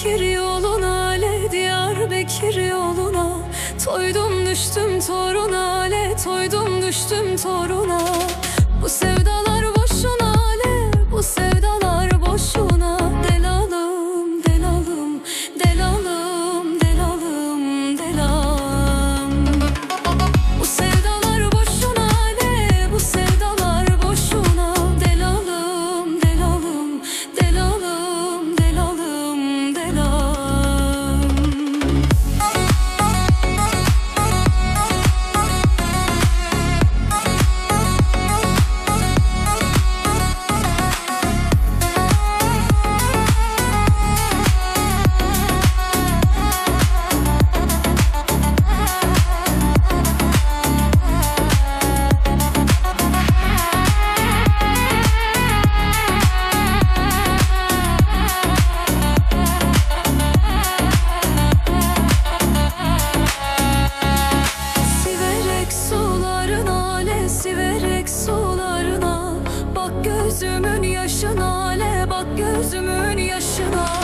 Bekir yoluna le diyar Bekir yoluna. Toydum düştüm toruna le Toydum düştüm toruna. Bu sevdalar sularına Bak gözümün yaşına le bak gözümün yaşına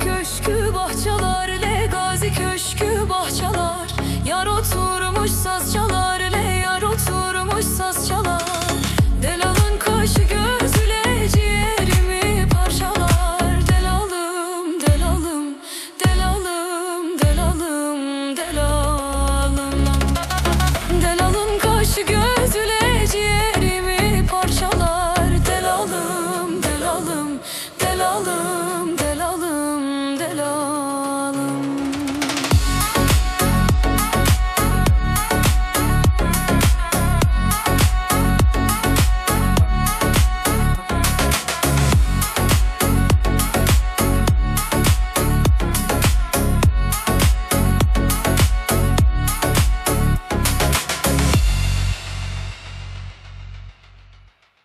Köşkü bahçalar le Gazi köşkü bahçalar Yar oturmuş saz çalar le Yar oturmuş saz çalar Delalın kaşı gözüle ciğerimi parçalar. Delalım delalım delalım delalım delalım. Delalın kaşı gözüle ciğerimi parçalar. Delalım delalım delalım